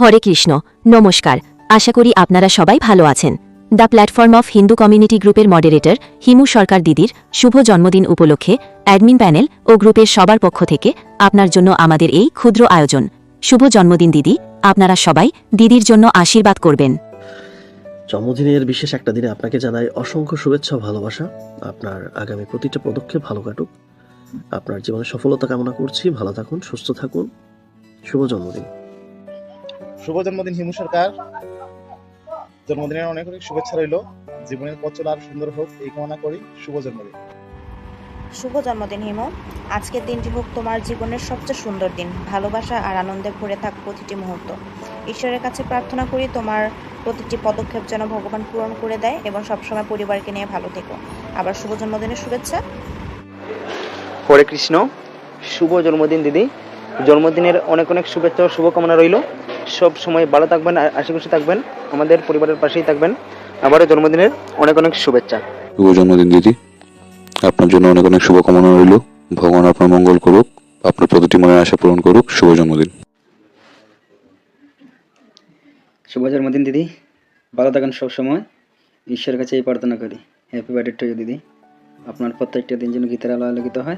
হরে কৃষ্ণ, নমস্কার। আশা করি আপনারা সবাই ভালো আছেন। The platform of Hindu community গ্রুপের মডারেটর হিমু সরকার দিদির শুভ জন্মদিন উপলক্ষে অ্যাডমিন প্যানেল ও গ্রুপের সবার পক্ষ থেকে আপনার জন্য আমাদের এই ক্ষুদ্র আয়োজন। শুভ জন্মদিন দিদি, আপনারা সবাই দিদির জন্য আশীর্বাদ করবেন। জন্মদিনের বিশেষ একটা দিনে আপনাকে জানাই অসংখ্য শুভেচ্ছা ভালোবাসা। আপনার আগামী প্রতিটা পদক্ষেপ ভালো কাটুক। আপনার জীবনে সফলতা কামনা করছি। ভালো থাকুন, সুস্থ থাকুন। শুভ জন্মদিন। শুভ জন্মদিন হিমু সরকার। জন্মদিনের অনেক অনেক শুভেচ্ছা রইল। জীবনের পথ চলা আর সুন্দর হোক এই কামনা করি। শুভ জন্মদিন। শুভ জন্মদিন হিমু। আজকের দিনটি হোক তোমার জীবনের সবচেয়ে সুন্দর দিন। ভালোবাসা আর আনন্দে ভরে থাক প্রতিটি মুহূর্ত। ঈশ্বরের কাছে প্রার্থনা করি তোমার প্রতিটি পদক্ষেপ যেন ভগবান পূরণ করে দেয় এবং সবসময় পরিবারকে নিয়ে ভালো থেকো। আবার শুভ জন্মদিনের শুভেচ্ছা। হরে কৃষ্ণ। শুভ জন্মদিন দিদি। জন্মদিনের অনেক অনেক শুভেচ্ছা ও শুভকামনা রইল। সব সময় ভালো থাকবেন আর আশেপাশে থাকবেন আমাদের পরিবারের পাশেই থাকবেন। আবারও জন্মদিনের অনেক অনেক শুভেচ্ছা। শুভ জন্মদিন দিদি। আপনার জন্য অনেক অনেক শুভকামনা রইল। ভগবান আপনার মঙ্গল করুক আপনার প্রতিটি মনের আশা পূরণ করুক। শুভ জন্মদিন। শুভ জন্মদিন দিদি। ভালো থাকেন সব সময়। ঈশ্বরের কাছে এই প্রার্থনা করি। হ্যাপি বার্থডে টু দিদি। আপনার প্রত্যেকটা দিন যেন গীতের আলো আলোকিত হয়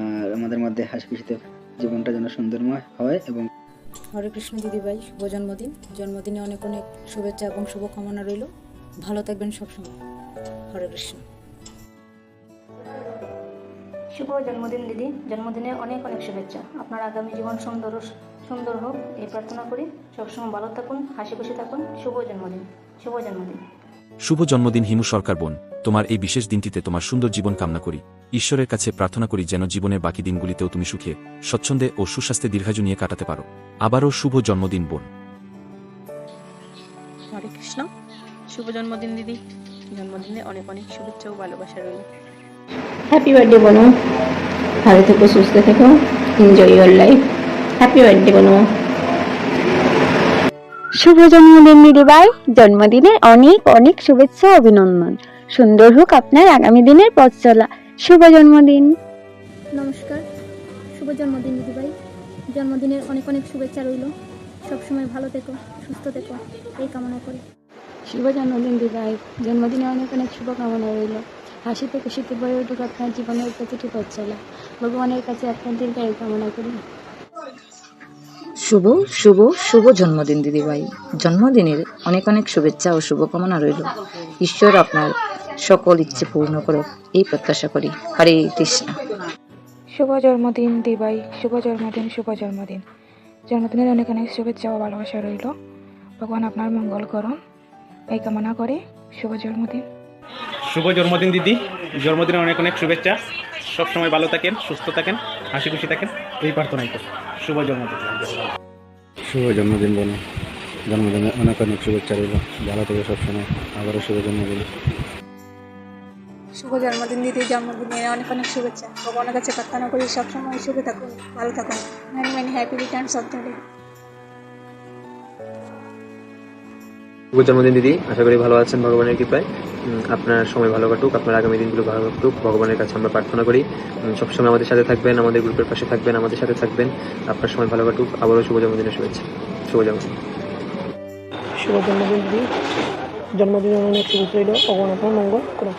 আর আমাদের মধ্যে হাসি খুশিতে জীবনটা যেন সুন্দরময় হয় এবং হরে কৃষ্ণ দিদিভাই শুভ জন্মদিন। জন্মদিনে অনেক অনেক শুভেচ্ছা এবং শুভকামনা রইল। ভালো থাকবেন সবসময়। হরে কৃষ্ণ। শুভ জন্মদিন দিদি। জন্মদিনে অনেক অনেক শুভেচ্ছা। আপনার আগামী জীবন সুন্দর সুন্দর হোক। এই প্রার্থনা করি সবসময় ভালো থাকুন হাসি খুশি থাকুন। শুভ জন্মদিন। শুভ জন্মদিন। শুভ জন্মদিন হিমু সরকার বোন। তোমার এই বিশেষ দিনটিতে তোমার সুন্দর জীবন কামনা করি। ঈশ্বরের কাছে প্রার্থনা করি যেন জীবনের বাকি দিনগুলিতেও তুমি সুখে স্বচ্ছন্দে ও সুস্বাস্থ্যে দীর্ঘায়ু নিয়ে কাটাতে পারো। আবারও শুভ জন্মদিন বোন। হরে কৃষ্ণ। শুভ জন্মদিন দিদি। জন্মদিনে অনেক অনেক শুভেচ্ছা ও ভালোবাসা রইল। হ্যাপি বার্থডে বনু। ভালো থেকো সুস্থ থেকো। Enjoy your life happy birthday বনু। শুভ জন্মদিন দিদিভাই জন্মদিনের অনেক অনেক শুভেচ্ছা অভিনন্দন। সুন্দর হোক আপনার আগামী দিনের পথ চলা। শুভ জন্মদিন নমস্কার শুভ জন্মদিন দিদিভাই। জন্মদিনের অনেক অনেক শুভেচ্ছা রইল। সবসময় ভালো থেকো সুস্থ থেকো এই কামনা করি। শুভ জন্মদিন দিদিভাই। জন্মদিনে অনেক অনেক শুভকামনা রইল। হাসিতে খুশিতে ভরে উঠুক আপনার জীবনের প্রতিটি পথ চলা ভগবানের কাছে আপনার দীর্ঘায়ু কামনা করি। শুভ শুভ শুভ জন্মদিন দিদিভাই। জন্মদিনের অনেক অনেক শুভেচ্ছা ও শুভকামনা রইল। ঈশ্বর আপনার সকল ইচ্ছে পূর্ণ করুক এই প্রত্যাশা করি। হরে কৃষ্ণ। শুভ জন্মদিন দিবাই। শুভ জন্মদিন শুভ জন্মদিন। জন্মদিনের অনেক অনেক শুভেচ্ছা ও ভালোবাসা রইল। ভগবান আপনার মঙ্গল করুন। এই কামনা করে শুভ জন্মদিন। শুভ জন্মদিন দিদি। জন্মদিনের অনেক অনেক শুভেচ্ছা। সবসময় ভালো থাকেন সুস্থ থাকেন হাসি খুশি থাকেন। এই প্রার্থনাই করি শুভ জন্মদিন। শুভ জন্মদিন বলো জন্মদিনে অনেক অনেক শুভেচ্ছা রইল। ভালো থেকে সবসময়। আবারও শুভ জন্মদিন। শুভ জন্মদিন দিদি জন্মদিনে অনেক অনেক শুভেচ্ছা। ভগবানের কাছে প্রার্থনা করি সবসময় সুখে থাকুন ভালো থাকুন। Many many happy returns of the day শুভ জন্মদিন দিদি। আশা করি ভালো আছেন ভগবানের কৃপায়। আপনার সময় ভালো কাটুক আপনার আগামী দিনগুলো ভালো কাটুক। ভগবানের কাছে আমরা প্রার্থনা করি। সবসময় আমাদের সাথে থাকবেন আমাদের গ্রুপের পাশে থাকবেন আমাদের সাথে থাকবেন। আপনার সময় ভালো কাটুক। আবারও শুভ জন্মদিনের শুভেচ্ছা। শুভ জন্মদিন। শুভ জন্মদিন দিদি। জন্মদিনের অনেক শুভেচ্ছা রইল। ভগবান আপনার মঙ্গল করুন